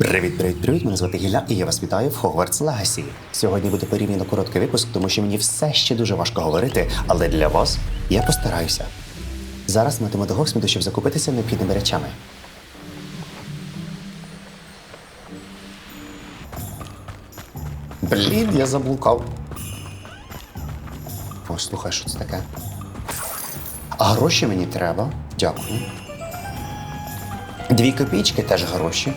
Привіт, привіт, привіт! Мене звати Гілля, і я вас вітаю в Hogwarts Legacy. Сьогодні буде порівняно короткий випуск, тому що мені все ще дуже важко говорити, але для вас я постараюся. Зараз йдемо до Гоксміду, щоб закупитися необхідними речами. Блін, я заблукав. О, слухай, що це таке? А гроші мені треба. Дякую. Дві копійки теж гроші.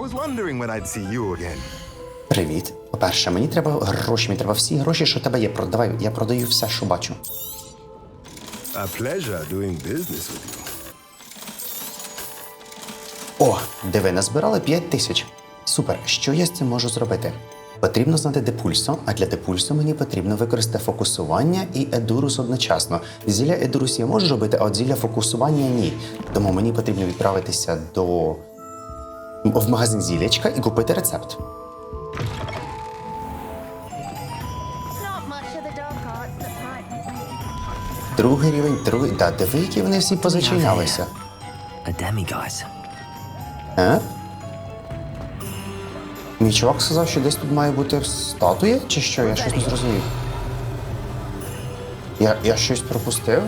I was wondering when I'd see you again. Привіт. По-перше, мені треба гроші, мені треба всі гроші, що в тебе є. Продавай, я продаю все, що бачу. A pleasure doing business with you. О, диви, назбирали 5 тисяч. Супер. Що я з цим можу зробити? Потрібно знати депульсо, а для депульсу мені потрібно використати фокусування і едурус одночасно. Зілля едурус я можу робити, а от зілля фокусування ні. Тому мені потрібно відправитися до в магазин зілячка і купити рецепт. Другий рівень, другий. Да, диви, які вони всі demiguise. Е? Мій чувак сказав, що десь тут має бути статуя, чи що? Я щось не зрозумів. Я, я щось пропустив?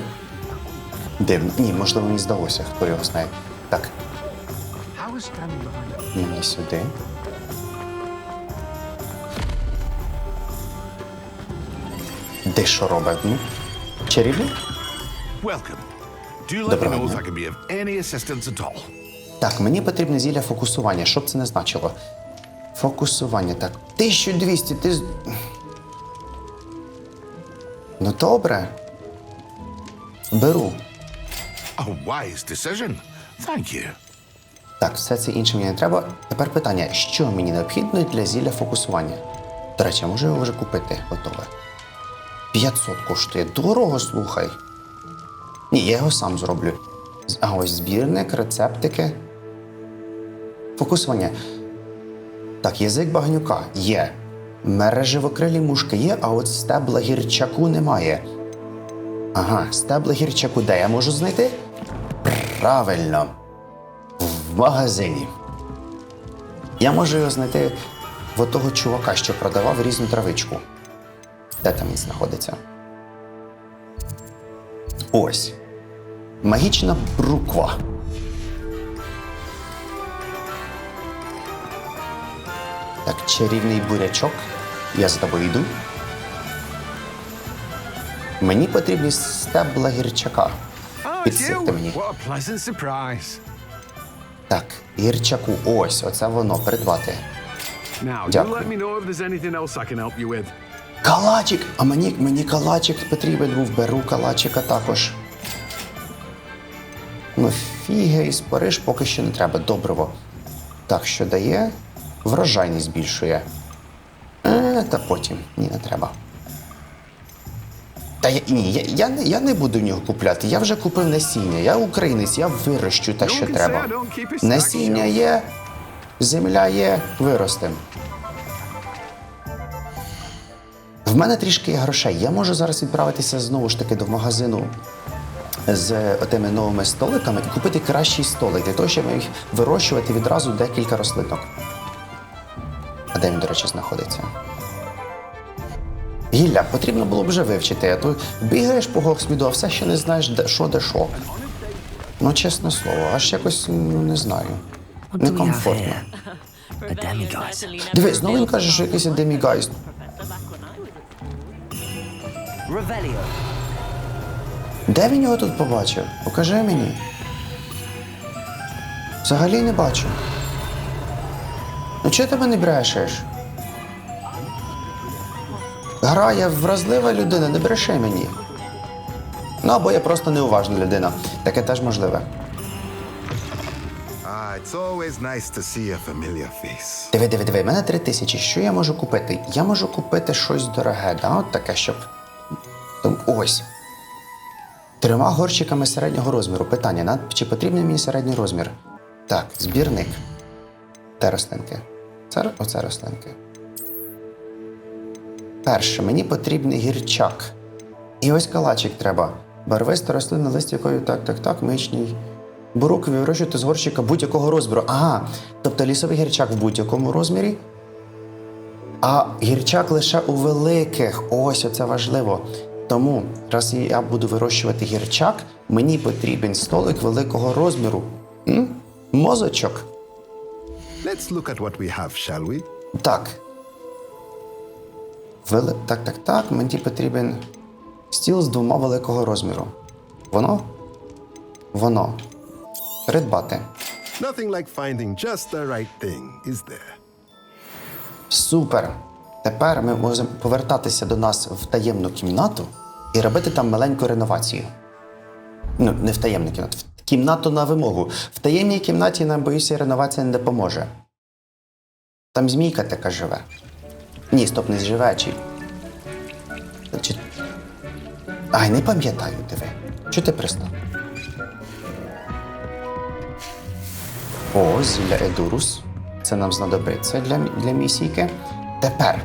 Дивно. Ні, можливо, мені здалося, хто його знає. Так. Мені сюди. Де що робить? Ну? Чарівник? Доброго дня. Так, мені потрібне зілля фокусування. Що б це не значило? Фокусування. Так, 1200, ти. Ну добре. Беру. A wise decision. Thank you. Так, все це інше мені не треба. Тепер питання: що мені необхідно для зілля фокусування? До речі, а можу його вже купити готове. 500 коштує. Дорого, слухай. Ні, я його сам зроблю. А ось збірник, рецептики. Фокусування. Так, язик багнюка є. Мереживокрилі мушки є, а от стебла гірчаку немає. Ага, стебла гірчаку де я можу знайти? Правильно. В магазині. Я можу його знайти в того чувака, що продавав різну травичку. Де там він знаходиться? Ось. Магічна бруква. Так, чарівний бурячок. Я за тобою йду. Мені потрібні стебла гірчака. Підсипте мені. Так, гірчаку, ось, оце воно, придбати. Дякую. Калачик! А мені, мені калачик потрібен був, беру калачика також. Ну, фіги і спориш поки що не треба. Доброго. Так, що дає? Врожайність збільшує. Е, та потім. Ні, не треба. Та я, ні, я, я, не, я не буду в нього купляти. Я вже купив насіння. Я українець, я вирощу те, що треба. Насіння є, земля є, виростем. В мене трішки є грошей. Я можу зараз відправитися знову ж таки до магазину з тими новими столиками і купити кращий столик для того, щоб їх вирощувати відразу декілька рослинок. А де він, до речі, знаходиться? Гілля, потрібно було б вже вивчити, а то бігаєш по Гоксміду, а все ще не знаєш, де що, де що. Ну, чесне слово, аж якось ну, не знаю. Некомфортно. here? A demiguise. Диви, знову він каже, що якийсь. Revelio. Де він його тут побачив? Покажи мені. Взагалі не бачу. Ну чого ти мене брешеш? Гра, я вразлива людина, не бреши мені. Ну, або я просто неуважна людина. Таке теж можливе. Ah, it's always nice to see a familiar face. Диви, диви, диви, мене три тисячі. Що я можу купити? Я можу купити щось дороге, да? От таке, щоб. Там, ось. Трьома горщиками середнього розміру. Питання: на- чи потрібний мені середній розмір? Так, збірник. Де рослинки? Це оце рослинки. Перше, мені потрібний гірчак. І ось калачик треба. Барвиста рослина, лист якої так, так, так, мичній. Бурукові вирощувати з горщика будь-якого розміру. Ага, тобто лісовий гірчак в будь-якому розмірі, а гірчак лише у великих. Ось оце важливо. Тому, раз я буду вирощувати гірчак, мені потрібен столик великого розміру. М? Мозочок. Let's look at what we have, shall we? Так. Вели... Так, так, так. Мені потрібен стіл з двома великого розміру. Воно? Воно. Придбати. Nothing like finding just the right thing, is there? Супер. Тепер ми можемо повертатися до нас в таємну кімнату і робити там маленьку реновацію. Ну, не в таємну кімнату, в кімнату на вимогу. В таємній кімнаті, нам боюся, реновація не допоможе. Там змійка така живе. Ні, стоп, не живе, чи. Ай, не пам'ятаю, диви. Чого ти пристав? О, зілля Едурус. Це нам знадобиться для, для місійки. Тепер,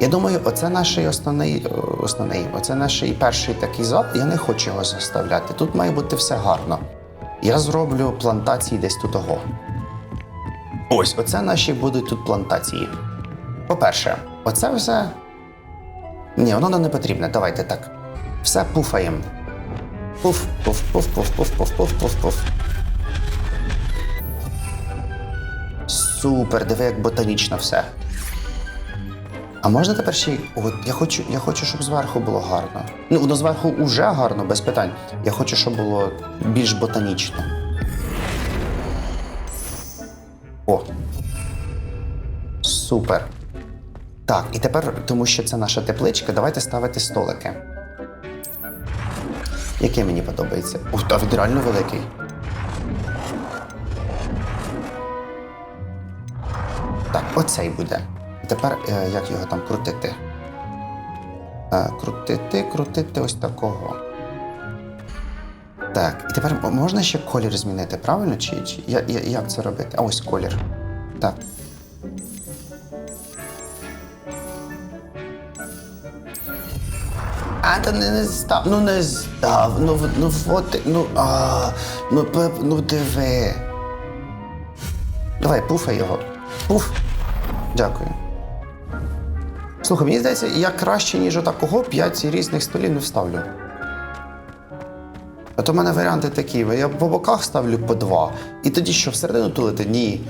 я думаю, оце наш основний, основний, оце наш перший такий зал. Я не хочу його заставляти. Тут має бути все гарно. Я зроблю плантації десь тут того. Ось, оце наші будуть тут плантації. По-перше, оце все. Ні, воно нам не потрібне. Давайте так. Все пуфаємо. Пуф, пуф, пуф, пуф, пуф, пуф, пуф, пуф, пуф. Супер, диви, як ботанічно все. А можна тепер ще й. От я хочу, я хочу, щоб зверху було гарно. Ну, воно зверху уже гарно, без питань. Я хочу, щоб було більш ботанічно. О. Супер. Так, і тепер, тому що це наша тепличка, давайте ставити столики. Який мені подобається? Ух, та він реально великий. Так, оцей буде. Тепер е, як його там крутити? Е, крутити, крутити ось такого. Так, і тепер можна ще колір змінити, правильно? Чи, чи я, я, як це робити? А ось колір. Так. А, та не, не став, ну не став, ну, ну от, ну, а, ну, пеп, ну диви. Давай, пуфай його. Пуф. Дякую. Слухай, мені здається, я краще, ніж отакого п'ять різних столів не вставлю. А то в мене варіанти такі. Я по боках ставлю по два. І тоді що, всередину тулити? Ні.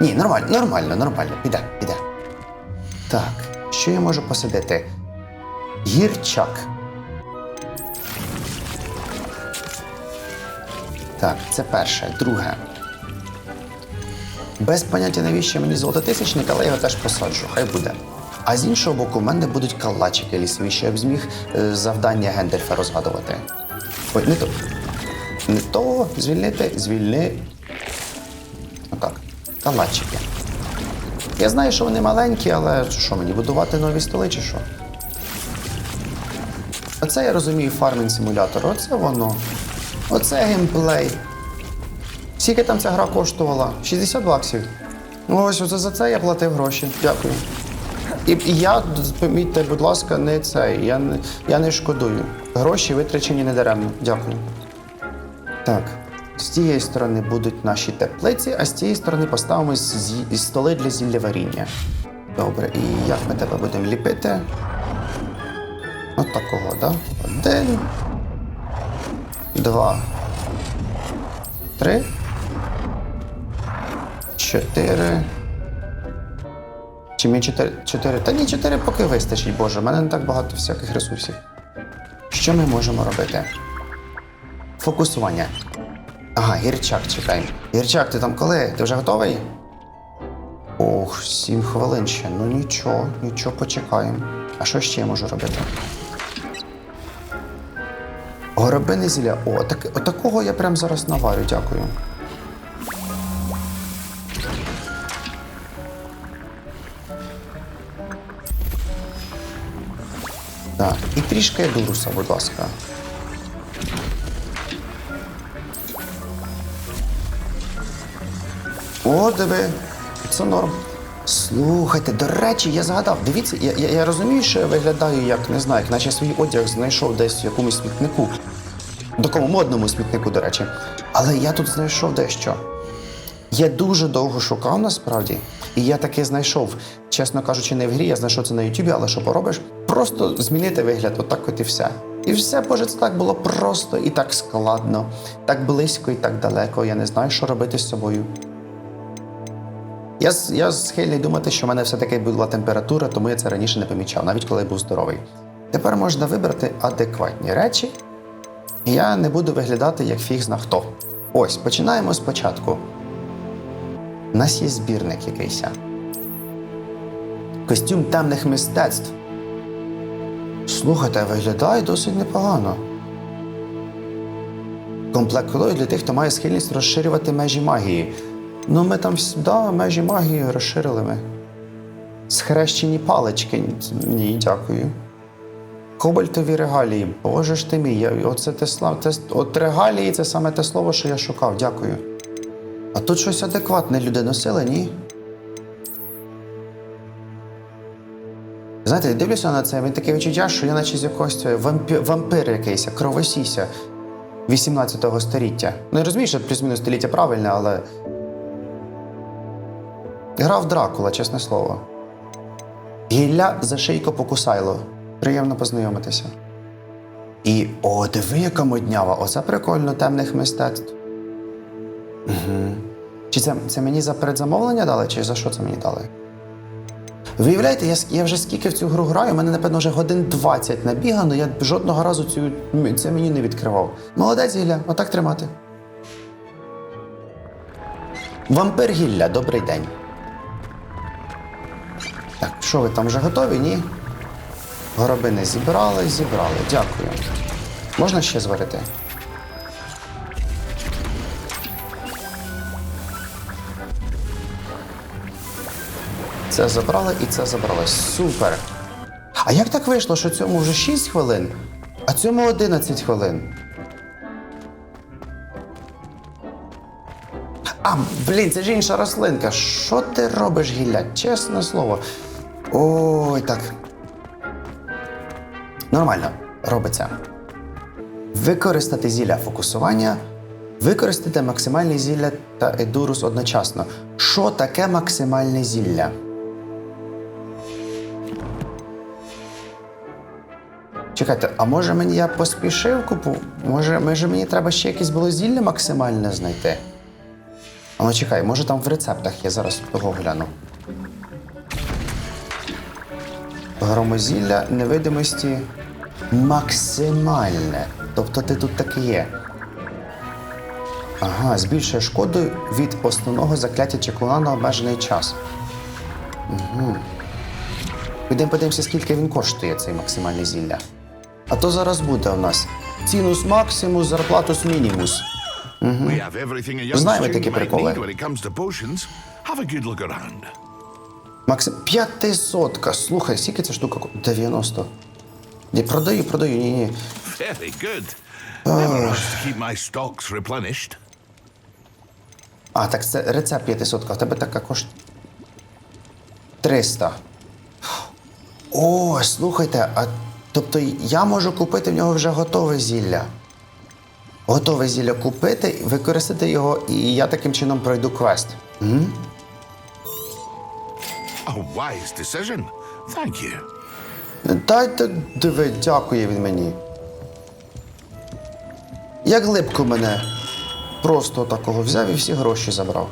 Ні, нормально, нормально, нормально. Піде, піде. Так, що я можу посадити? Гірчак. Так, це перше. Друге. Без поняття, навіщо мені золототисячник, але я його теж посаджу, хай буде. А з іншого боку, в мене будуть калачики лісові, щоб я б зміг е, завдання Гендельфа розгадувати. Ой, не то. Не то звільнити, звільни. Отак. Калачики. Я знаю, що вони маленькі, але що мені будувати нові столи чи що? Оце я розумію фармінг симулятор. Оце воно. Оце геймплей. Скільки там ця гра коштувала? 60 баксів. Ну, Ось за це я платив гроші. Дякую. І, я, помітьте, будь ласка, не цей. Я не, я не шкодую. Гроші витрачені недаремно. Дякую. Так. З цієї сторони будуть наші теплиці, а з цієї сторони поставимо столи для зілляваріння. Добре, і як ми тебе будемо ліпити? От такого, так? Да? Один. Два. Три. Чотири. Чи мені чотири? Чотири? Та ні, чотири поки вистачить, Боже. У мене не так багато всяких ресурсів. Що ми можемо робити? Фокусування. Ага, гірчак чекаємо. Гірчак, ти там коли? Ти вже готовий? Ох, сім хвилин ще. Ну нічого, нічого, почекаємо. А що ще я можу робити? Горобине зілля. О, так, отакого я прямо зараз наварю, дякую. Так, і трішки дуруса, будь ласка. О, диви, це норм. Слухайте, до речі, я згадав. Дивіться, я, я, я розумію, що я виглядаю як не знаю, як наче свій одяг знайшов десь в якомусь смітнику. такому модному смітнику, до речі. Але я тут знайшов дещо. Я дуже довго шукав насправді, і я таки знайшов, чесно кажучи, не в грі, я знайшов це на Ютубі, але що поробиш? Просто змінити вигляд, отак от і все. І все, боже, це так було просто і так складно, так близько і так далеко. Я не знаю, що робити з собою. Я, я схильний думати, що в мене все-таки була температура, тому я це раніше не помічав, навіть коли був здоровий. Тепер можна вибрати адекватні речі, і я не буду виглядати як фіг зна хто. Ось, починаємо спочатку. У нас є збірник якийсь. Костюм темних мистецтв. Слухайте, виглядає досить непогано. Комплект кольорів для тих, хто має схильність розширювати межі магії. Ну, ми там да, межі магії розширили ми. Схрещені палички. Ні, дякую. Кобальтові регалії. Боже ж ти мій, я, оце те слав. Те, от регалії це саме те слово, що я шукав. Дякую. А тут щось адекватне люди носили, ні? Знаєте, я дивлюся на це, мені таке відчуття, що я наче з якогось вампі... вампир якийсь, кровосіся 18 століття. Ну, я розумію, що плюс-мінус століття правильне, але. Грав Дракула, чесне слово. Гілля за шийко покусайло. Приємно познайомитися. І о, диви, яка моднява. Оце прикольно темних мистецтв. Чи це, це мені за передзамовлення дали, чи за що це мені дали? Виявляєте, я, я вже скільки в цю гру граю, у мене, напевно, вже годин 20 набігано, я жодного разу цю, це меню не відкривав. Молодець, Гілля, отак тримати. Вампир Гілля, добрий день. Що ви там вже готові? Ні? Горобини зібрали, зібрали. Дякую. Можна ще зварити? Це забрали і це забрали. Супер. А як так вийшло, що цьому вже 6 хвилин, а цьому 11 хвилин? А, блін, це ж інша рослинка. Що ти робиш, Гілля? Чесне слово. Ой, так. Нормально, робиться. Використати зілля фокусування, використати максимальне зілля та едурус одночасно. Що таке максимальне зілля? Чекайте, а може мені я поспішив купу? Може, може мені треба ще якесь було зілля максимальне знайти? А ну чекай, може там в рецептах я зараз того гляну. Громозілля невидимості максимальне. Тобто ти тут таки є. Ага, збільшує шкоду від основного закляття чеклуна на обмежений час. Угу. Підемо подивимося, скільки він коштує, цей максимальне зілля. А то зараз буде у нас цінус максимус, зарплатус мінімус. Young Знаємо такі приколи. Максим. П'ятисотка. Слухай, скільки ця штука? 90. Ні, продаю, продаю, ні, ні. Very good. Never hurts to keep my stocks replenished. А, так це рецепт 500, а в тебе така коштує. 300. О, слухайте, а тобто я можу купити в нього вже готове зілля. Готове зілля купити, використати його, і я таким чином пройду квест. A wise decision. Thank you. Дайте диви, дякує він мені. Як глибко мене просто такого взяв і всі гроші забрав.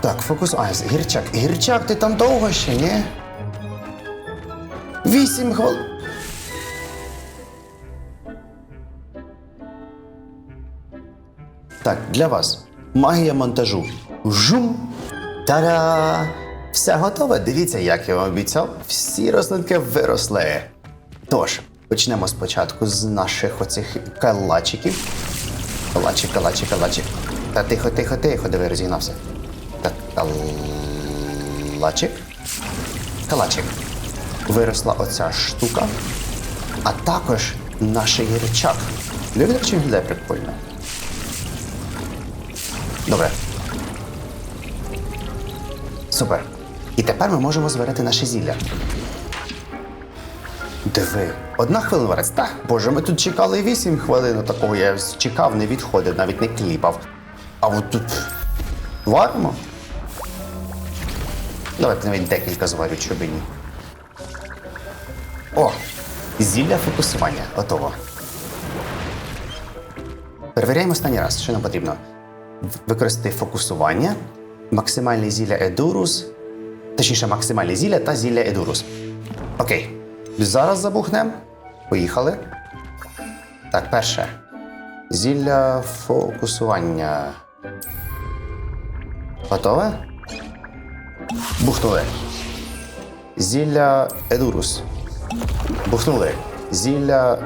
Так, фокус айс. Гірчак. Гірчак, ти там довго ще, ні? Вісім хвилин. Так, для вас магія монтажу. Жум! Та-да! Все готове. Дивіться, як я вам обіцяв. Всі рослинки виросли. Тож, почнемо спочатку з наших оцих калачиків. Калачик, калачик, калачик. Та тихо, тихо, тихо, диви, розігнався. Так, калачик. Калачик. Виросла оця штука. А також наш гірчак. Любите, чи виглядає прикольно? Добре. Супер. І тепер ми можемо зварити наше зілля. Диви, одна хвилина варець. Та, боже, ми тут чекали 8 хвилин, такого я чекав, не відходив, навіть не кліпав. А от тут варимо. Давайте навіть декілька зварю, щоб і ні. О! Зілля фокусування. Готово. Перевіряємо останній раз, що нам потрібно. Використати фокусування, максимальне зілля Едурус, точніше, максимальне зілля та зілля Едурус. Окей. Зараз забухнемо. Поїхали. Так, перше. Зілля фокусування. Готове? Бухнули. Зілля Едурус. Бухнули. Зілля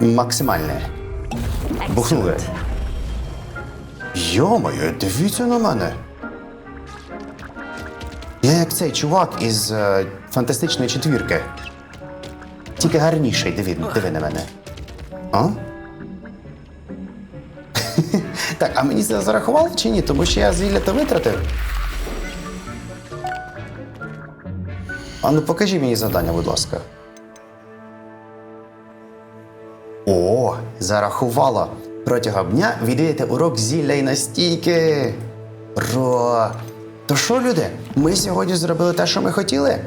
максимальне. Бухнули. Йо-моє, дивіться на мене. Я як цей чувак із е, фантастичної четвірки. Тільки гарніший, диви, диви на мене. А? так, а мені це зарахували чи ні? Тому що я зілля то витратив. А ну покажи мені завдання, будь ласка. О, зарахувало. Протягом дня відвідайте урок зілля настійки. Ро. То що, люди? Ми сьогодні зробили те, що ми хотіли.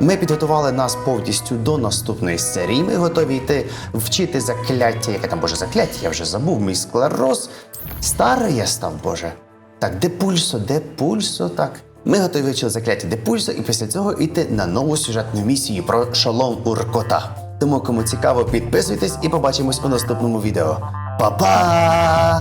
Ми підготували нас повністю до наступної серії. Ми готові йти вчити закляття. Яке там боже закляття? Я вже забув. Мій склероз. Старий я став, Боже. Так, де пульсо, де пульсо? Так. Ми готові вивчити закляття де пульсо і після цього йти на нову сюжетну місію про шалом Уркота. Тому, кому цікаво, підписуйтесь і побачимось у наступному відео. Па-па!